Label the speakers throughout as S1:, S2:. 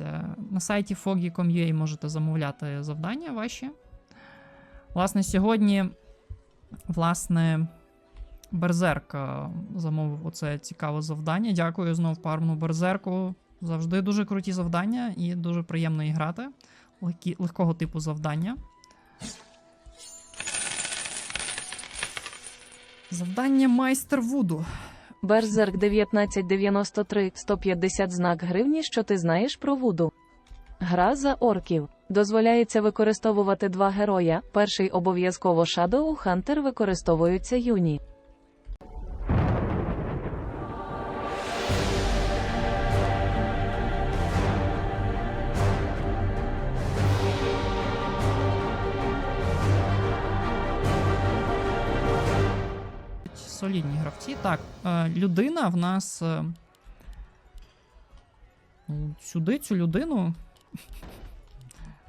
S1: е, на сайті foggy.com.ua можете замовляти завдання ваші. Власне, сьогодні, власне, Берзерк е, замовив оце цікаве завдання. Дякую знов пармну Берзерку. Завжди дуже круті завдання і дуже приємно і грати. Легкі, легкого типу завдання. Завдання майстер Вуду.
S2: Берзерк 1993 150 знак гривні, що ти знаєш про Вуду. Гра за орків. Дозволяється використовувати два героя. Перший обов'язково Shadow Hunter використовуються юні.
S1: Солідні гравці. Так, е, людина в нас. Е, ну, сюди цю людину.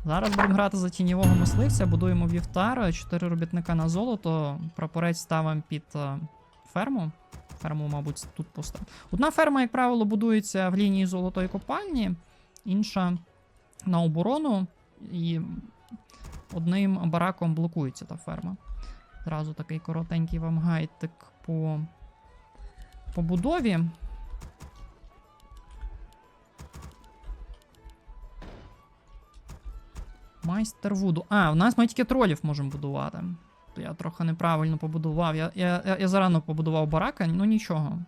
S1: Зараз будемо грати за тіньового мисливця, будуємо вівтар, 4 робітника на золото, прапорець ставимо під е, ферму. Ферму, мабуть, тут поставимо. Одна ферма, як правило, будується в лінії золотої копальні, інша на оборону, і одним бараком блокується та ферма. Зразу такий коротенький вам гайтик по побудові. Майстер Вуду. А, в нас ми тільки тролів можемо будувати. Я трохи неправильно побудував. Я, я, я зарано побудував барака, ну нічого.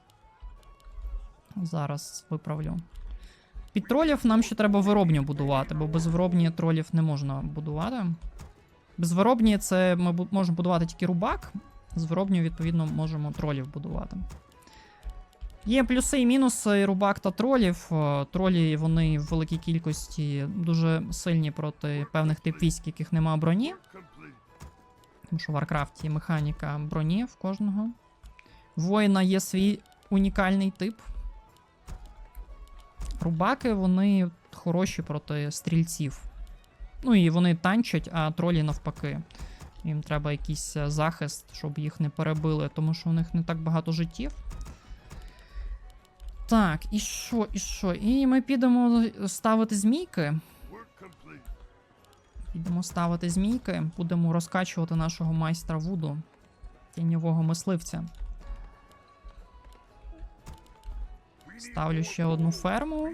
S1: Зараз виправлю. Під тролів нам ще треба виробню будувати, бо без виробні тролів не можна будувати. Без виробні це ми можемо будувати тільки рубак. З виробню, відповідно, можемо тролів будувати. Є плюси і мінуси рубак та тролів. Е, Тролі вони в великій кількості дуже сильні проти певних тип військ, яких нема броні. Тому що в Варкрафті механіка броні в кожного. Воїна є свій унікальний тип. Рубаки вони хороші проти стрільців. Ну і вони танчать, а тролі навпаки. Їм треба якийсь е, захист, щоб їх не перебили, тому що у них не так багато життів. Так, і що, і що? І ми підемо ставити змійки. Підемо ставити змійки, будемо розкачувати нашого майстра Вуду, тіньового мисливця. Ставлю ще одну ферму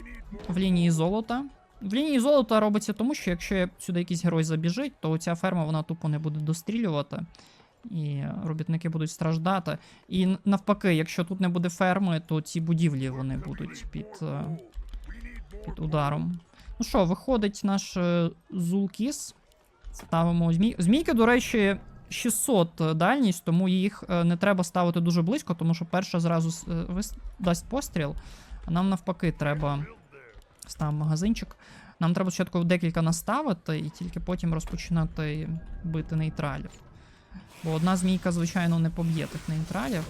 S1: в лінії золота. В лінії золота робиться тому, що якщо сюди якийсь герой забіжить, то ця ферма вона тупо не буде дострілювати. І робітники будуть страждати. І навпаки, якщо тут не буде ферми, то ці будівлі вони будуть під, е, під ударом. Ну що, виходить наш е, Зулкіс. Ставимо змій. Змійки, до речі, 600 дальність, тому їх е, не треба ставити дуже близько, тому що перша зразу е, дасть постріл, а нам навпаки треба. Ставимо магазинчик. Нам треба спочатку декілька наставити і тільки потім розпочинати бити нейтралів. Бо одна змійка, звичайно, не поб'є тих нейтралів.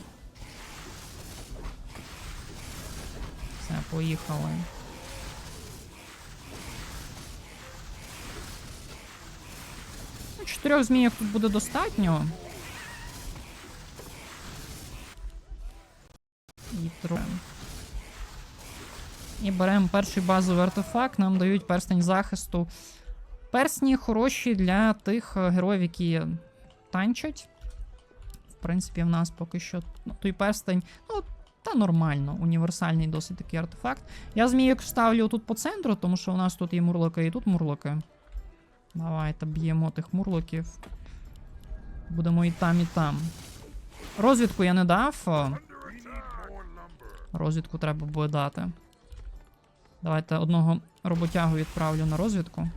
S1: Все, поїхали. Ну, Чотирьох змійок тут буде достатньо. І троє. І беремо перший базовий артефакт, нам дають перстень захисту. Персні хороші для тих е, героїв, які танчать. В принципі, в нас поки що ну, той перстень, ну, та нормально, універсальний досить такий артефакт. Я змійок ставлю тут по центру, тому що у нас тут і мурлоки, і тут мурлоки. Давайте б'ємо тих мурлоків. Будемо і там, і там. Розвідку я не дав. Розвідку треба буде дати. Давайте одного роботягу відправлю на розвідку.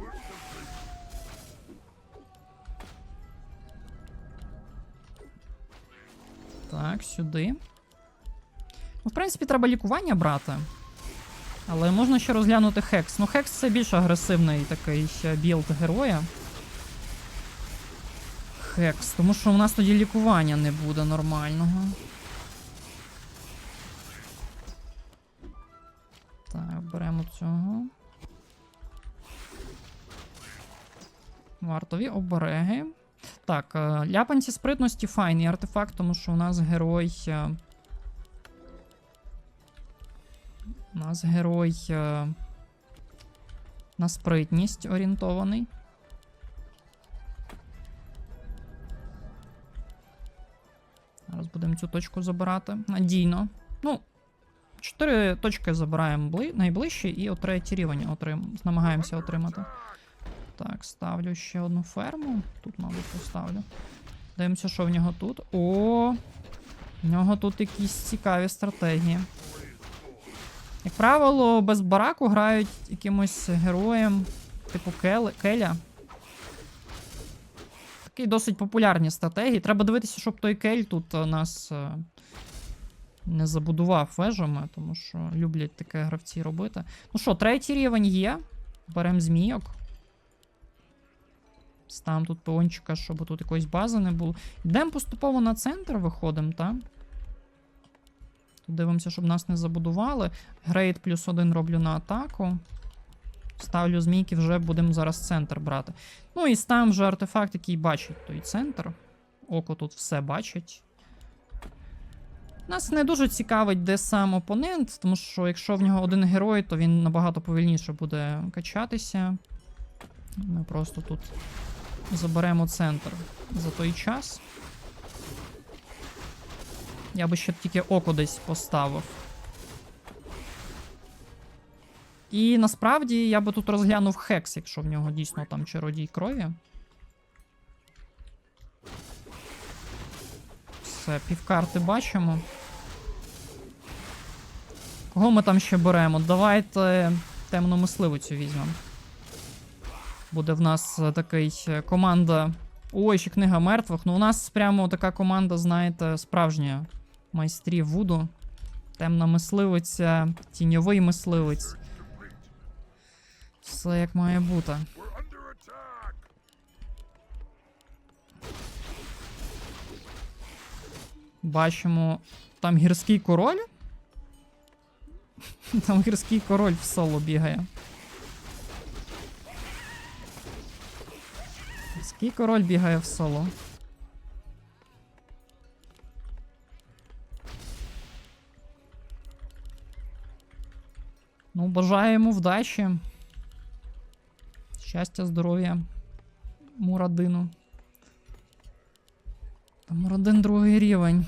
S1: Так, сюди. Ну, в принципі, треба лікування брати. Але можна ще розглянути Хекс. Ну, Хекс це більш агресивний такий ще білд героя. Хекс, тому що у нас тоді лікування не буде нормального. Беремо цього. Вартові обереги. Так, е, ляпанці спритності файний артефакт, тому що у нас герой. е, У нас герой. е, На спритність орієнтований. Зараз будемо цю точку забирати. Надійно. Ну, чотири точки забираємо бли... найближчі і от третій рівень отрим... намагаємося отримати. Так, ставлю ще одну ферму. Тут, мабуть, поставлю. Дивимося, що в нього тут. О! В нього тут якісь цікаві стратегії. Як правило, без бараку грають якимось героєм, типу Кел... Келя. Такі досить популярні стратегії. Треба дивитися, щоб той Кель тут е, нас е, не забудував вежами, тому що люблять таке гравці робити. Ну що, третій рівень є. Беремо змійок. Ставимо тут пиончика, щоб тут якоїсь бази не було. Йдемо поступово на центр, виходимо, так? Тут дивимося, щоб нас не забудували. Грейд плюс один роблю на атаку. Ставлю змійки, вже будемо зараз центр брати. Ну і ставимо вже артефакт, який бачить той центр. Око тут все бачить. Нас не дуже цікавить, де сам опонент, тому що якщо в нього один герой, то він набагато повільніше буде качатися. Ми просто тут заберемо центр за той час. Я би ще тільки око десь поставив. І насправді я би тут розглянув хекс, якщо в нього дійсно там чародій крові. Все, півкарти бачимо. Кого ми там ще беремо? Давайте темну мисливицю візьмемо. Буде в нас е, такий е, команда. Ой, ще книга мертвих. Ну, у нас прямо така команда, знаєте, справжня майстрів Вуду. Темна мисливиця, тіньовий мисливець. Все як має бути. Бачимо, там гірський король. Там гірський король в соло бігає. Гірський король бігає в соло. Ну, бажаю йому вдачі. Щастя, здоров'я. Мурадину. Мурадин другий рівень.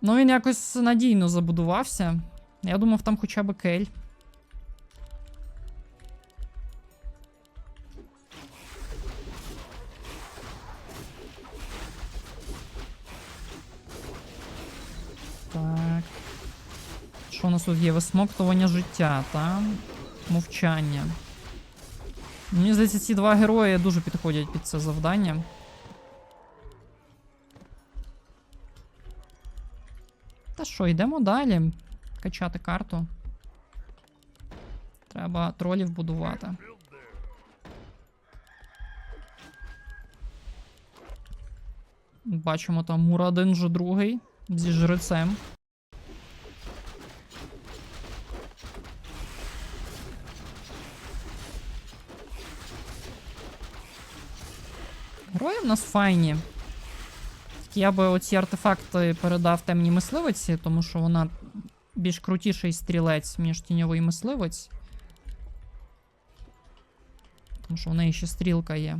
S1: Ну, він якось надійно забудувався. Я думав, там хоча б кель. Так. Що у нас тут є? Висмоктування життя, та? Мовчання. Мені здається, ці два герої дуже підходять під це завдання. Та що, йдемо далі. Качати карту. Треба тролів будувати. Бачимо там Мурадин вже другий зі жрецем. Герої в нас файні. Я би оці артефакти передав темній мисливиці, тому що вона більш крутіший стрілець, ніж тіньовий мисливець. Тому що в неї ще стрілка є.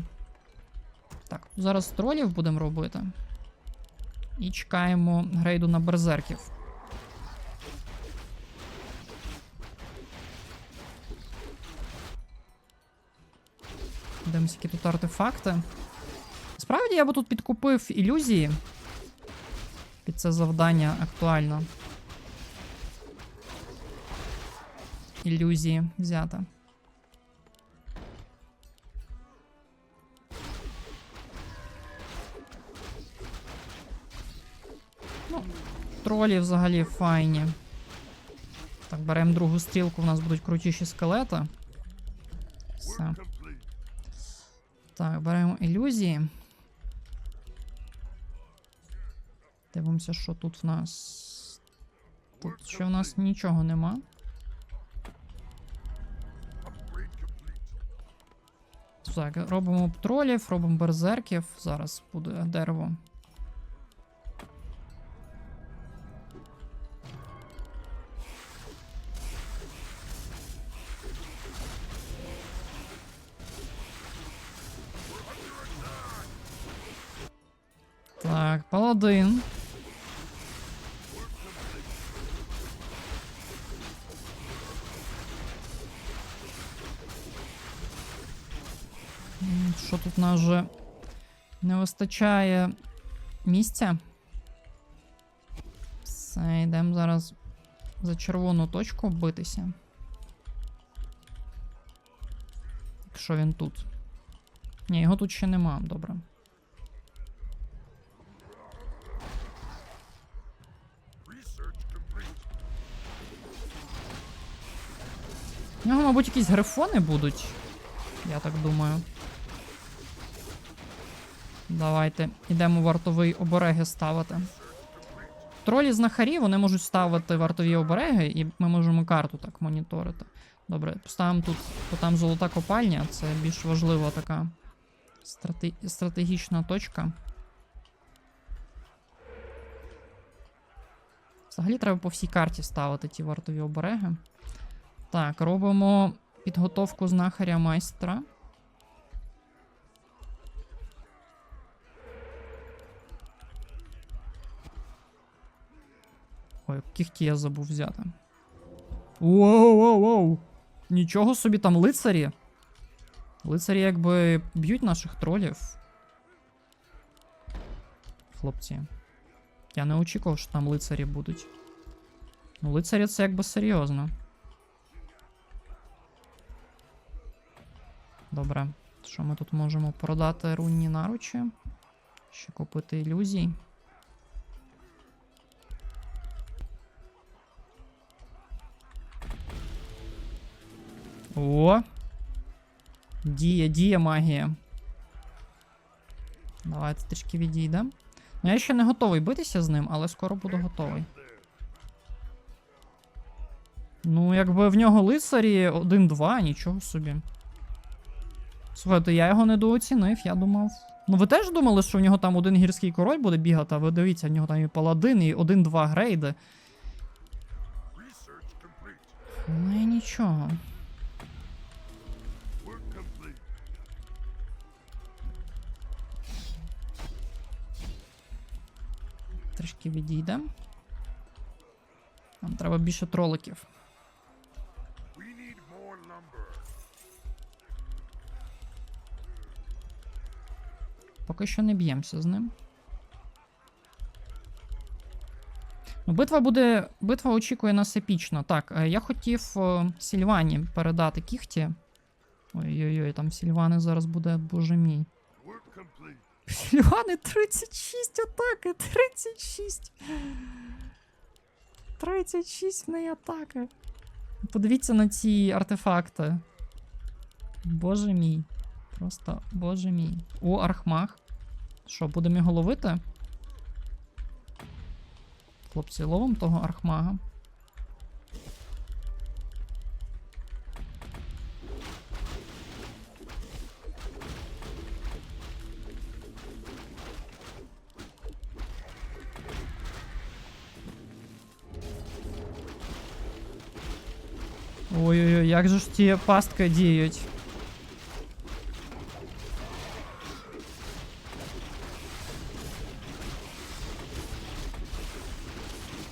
S1: Так, зараз тролів будемо робити. І чекаємо грейду на берзерків. Дивимося, які тут артефакти. Справді я би тут підкупив ілюзії. Під це завдання актуально. Ілюзії взяти. Ну, тролі взагалі файні. Так, беремо другу стрілку, у нас будуть крутіші скелети. Все. Так, беремо ілюзії. Дивимося, що тут в нас. Тут ще в нас нічого нема. Так, робимо тролів, робимо берзерків. Зараз буде дерево. Так, паладин. Вже не вистачає місця? Все, йдемо зараз за червону точку битися. Якщо він тут. Ні, його тут ще нема, добре. У нього, мабуть, якісь грифони будуть. Я так думаю. Давайте йдемо вартовий обереги ставити. Тролі знахарі вони можуть ставити вартові обереги, і ми можемо карту так моніторити. Добре, поставимо тут, бо там золота копальня, це більш важлива така страте- стратегічна точка. Взагалі треба по всій карті ставити ті вартові обереги. Так, робимо підготовку знахаря майстра. Ой, кіхті я забув взяти. Воу-воу-воу! Нічого собі там лицарі. Лицарі якби б'ють наших тролів. Хлопці. Я не очікував, що там лицарі будуть. Ну, лицарі це якби серйозно. Добре. Що ми тут можемо продати рунні наручі? Ще купити ілюзій. О! Діє, діє магія. Давайте трішки відійдемо. Ну, я ще не готовий битися з ним, але скоро буду готовий. Ну, якби в нього лицарі 1-2, нічого собі. Слухайте, я його недооцінив, я думав. Ну ви теж думали, що в нього там один гірський король буде бігати, а ви дивіться, в нього там і паладин, і 1-2 грейди. Ну і нічого. Трішки відійдемо. Нам треба більше троликів. Поки що не б'ємося з ним. Ну, битва буде. Битва очікує нас епічно. Так, е, я хотів е, Сільвані передати кіхті. Ой-ой-ой, там Сільвани зараз буде, боже мій.
S3: Work
S1: 36 атаки! 36! 36 в неї атаки. Подивіться на ці артефакти. Боже мій. Просто боже мій. О, архмаг. Що, будемо його ловити? Хлопці, ловимо того архмага. Ой-ой-ой, як же ж ті пастки діють.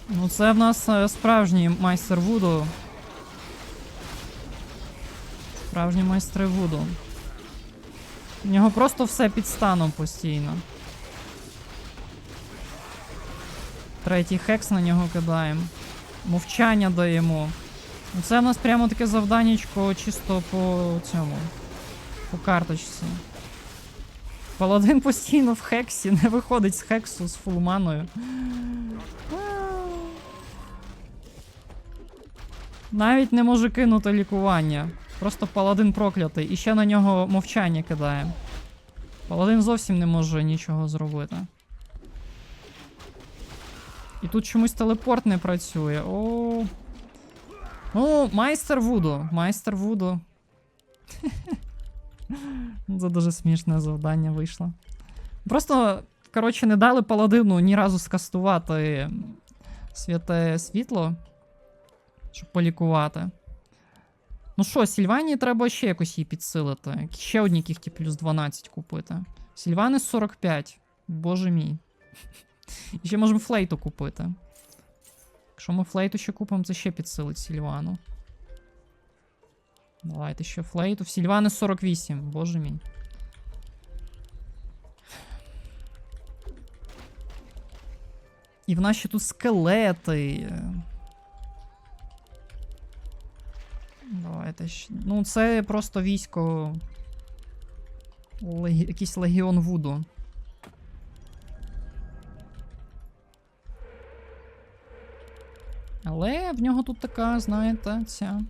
S1: Ну, це в нас е, справжній майстер Вуду. Справжні майстри Вуду. У нього просто все під станом постійно. Третій хекс на нього кидаємо. Мовчання даємо. Це в нас прямо таке завданнячко чисто по цьому. По карточці. Паладин постійно в хексі, не виходить з хексу з фулманою. Навіть не може кинути лікування. Просто паладин проклятий. І ще на нього мовчання кидає. Паладин зовсім не може нічого зробити. І тут чомусь телепорт не працює. О. Ну, майстер Вуду. Майстер Вуду. Це дуже смішне завдання вийшло. Просто, коротше, не дали паладину ні разу скастувати святе світло, щоб полікувати. Ну що, Сільванії треба ще якось її підсилити. Ще одні кіхті плюс 12 купити. Сільвани 45. Боже мій. І ще можемо флейту купити. Якщо ми флейту ще купимо, це ще підсилить Сільвану. Давайте ще флейту. В Сільвани 48, боже мій. І в нас ще тут скелети. Давайте ще. Ну, це просто військо. Легі... Якийсь легіон Вуду. Але в нього тут така, знаєте, ця.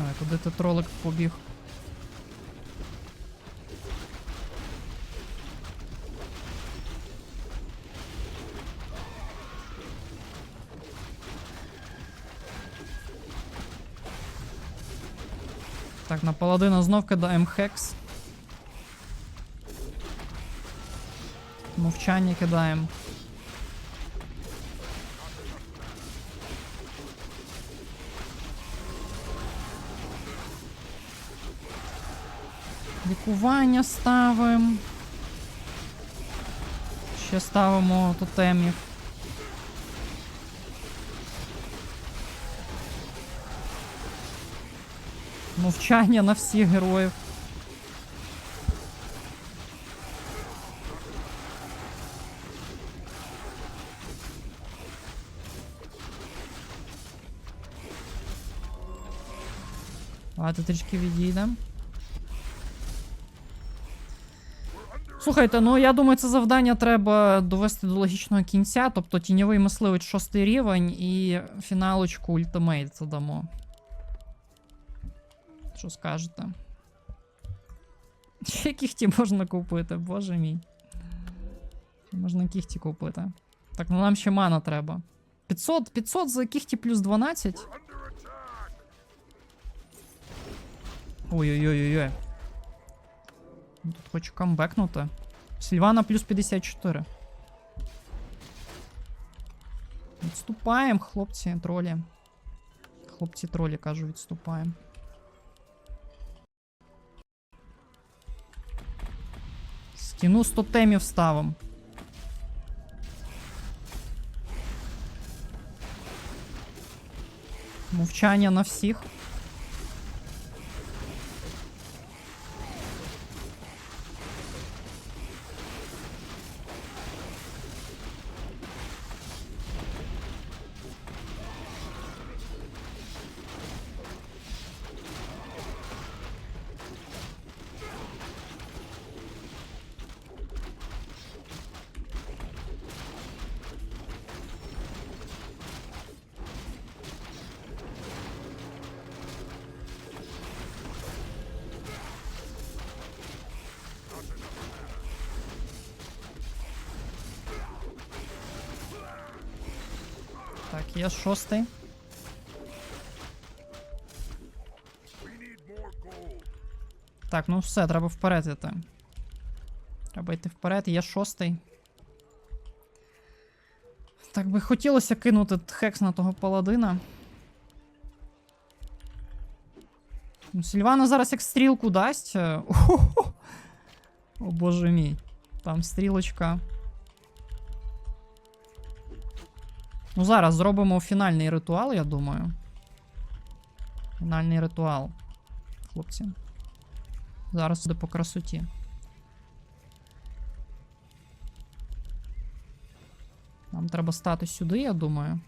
S1: А, куди ти тролик побіг? На паладина знов кидаємо хекс. Мовчання кидаємо. Лікування ставимо. Ще ставимо тотемів. Мовчання на всіх героїв. Давайте трішки відійдемо. Слухайте, ну я думаю, це завдання треба довести до логічного кінця, тобто тіньовий мисливець шостий рівень і фіналочку ультимейт задамо. Що скажете? Ще кіхті можна купити, боже мій. Ще можна кіхті купити. Так, ну нам ще мана треба. 500, 500 за кіхті плюс 12.
S3: Under attack.
S1: Ой-ой-ой-ой. Ну, Тут хочу камбекнути. Сільвана плюс 54. Відступаємо, хлопці, тролі. Хлопці тролі, кажу, відступаємо. Стіну 100 темів ставим. Мовчання на всіх. Є шостий. Так, ну все, треба вперед іти. Треба йти вперед, є шостий. Так би хотілося кинути хекс на того паладина. Ну, Сільвана зараз як стрілку дасть. О, О боже мій. Там стрілочка. Ну, зараз зробимо фінальний ритуал, я думаю. Фінальний ритуал. Хлопці. Зараз буде по красоті. Нам треба стати сюди, я думаю.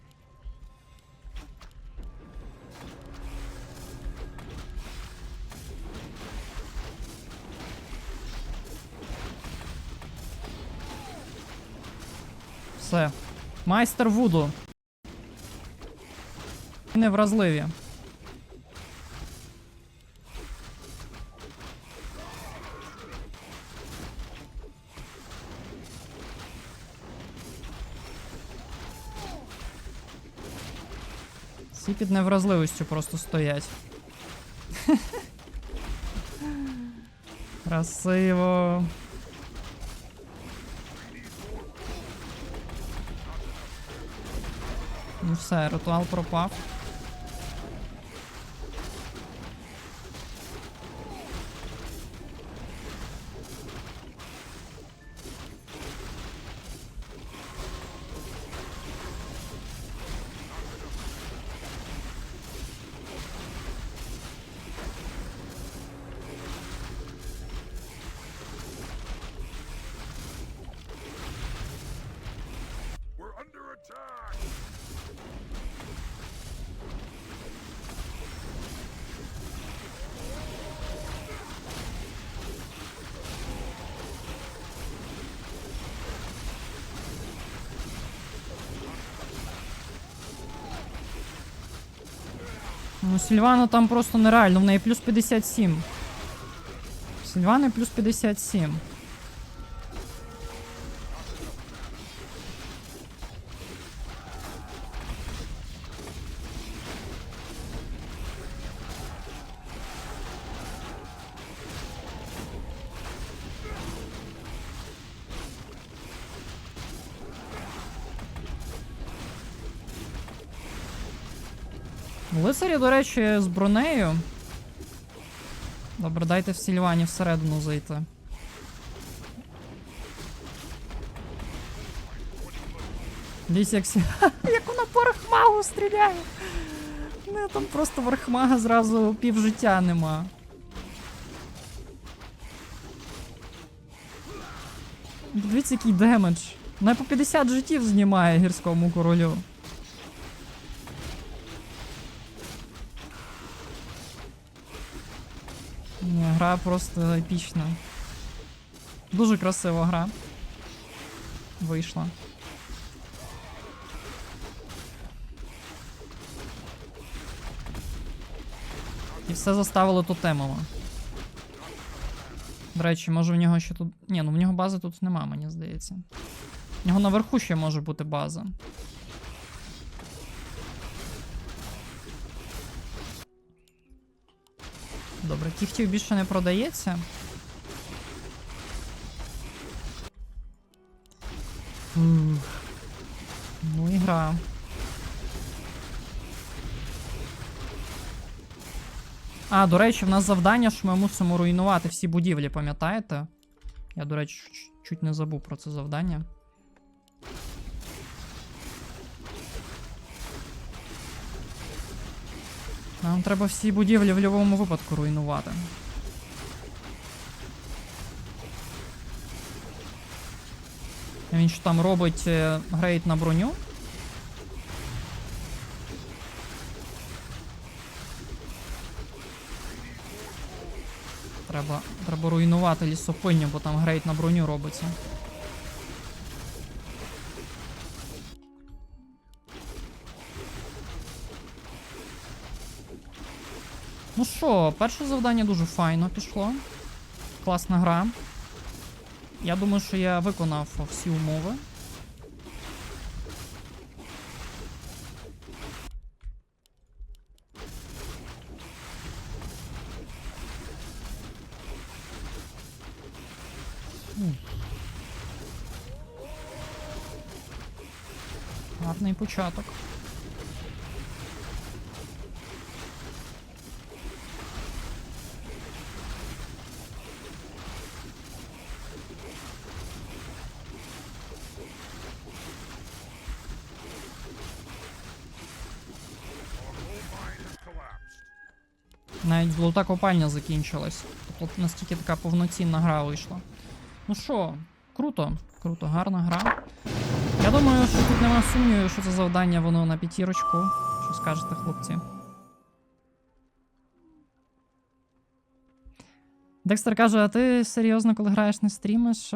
S1: Все. Майстер Вуду. Невразливі. Всі під невразливістю просто стоять. Красиво. Ну все, ритуал пропав. Ну, Сільвана там просто нереально, в неї плюс 57. Сільвани плюс 57. Лицарі, до речі, з бронею. Добре, дайте в Сільвані всередину зайти. Дивіться, як, сі... як вона по архмагу стріляє. Не, там просто в архмага зразу пів життя нема. Дивіться, який демедж. Вона по 50 життів знімає гірському королю. Гра просто епічна. Дуже красива гра. Вийшла. І все заставило тотемами. До речі, може в нього ще тут. Ні, ну в нього бази тут нема, мені здається. В нього наверху ще може бути база. Добре, кіхтів більше не продається. Ну і гра. А, до речі, в нас завдання, що ми мусимо руйнувати всі будівлі, пам'ятаєте? Я, до речі, чуть не забув про це завдання. Нам треба всі будівлі в будь-якому випадку руйнувати. Він що там робить е, грейд на броню? Треба, треба руйнувати лісопильню, бо там грейд на броню робиться. Ну що, перше завдання дуже файно пішло. Класна гра. Я думаю, що я виконав всі умови. Гарний початок. Навіть золота копальня закінчилась. Тобто наскільки така повноцінна гра вийшла. Ну що, круто, круто, гарна гра. Я думаю, що тут нема сумнівів, що це завдання воно на п'ятірочку. Що скажете, хлопці? Декстер каже, а ти серйозно, коли граєш не стрімиш?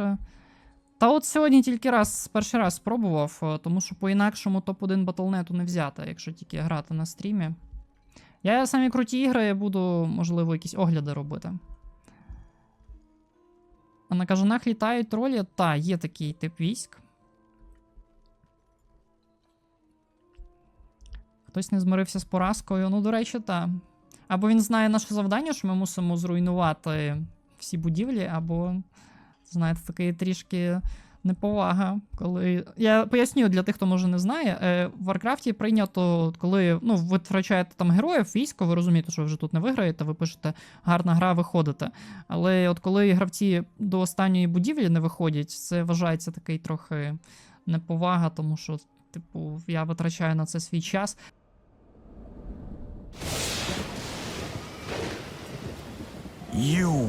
S1: Та от сьогодні тільки раз, перший раз спробував, тому що по-інакшому топ-1 батлнету не взяти, якщо тільки грати на стрімі. Я самі круті ігри буду, можливо, якісь огляди робити. А на кажанах літають тролі. Та, є такий тип військ. Хтось не змирився з поразкою. Ну, до речі, так. Або він знає наше завдання, що ми мусимо зруйнувати всі будівлі, або, знаєте, такий трішки неповага. Коли. Я поясню для тих, хто може не знає. Е, в Варкрафті прийнято, коли ну, ви втрачаєте там героїв, військо, ви розумієте, що ви вже тут не виграєте, ви пишете гарна гра, виходите. Але от коли гравці до останньої будівлі не виходять, це вважається такий трохи неповага, тому що, типу, я витрачаю на це свій час.
S4: You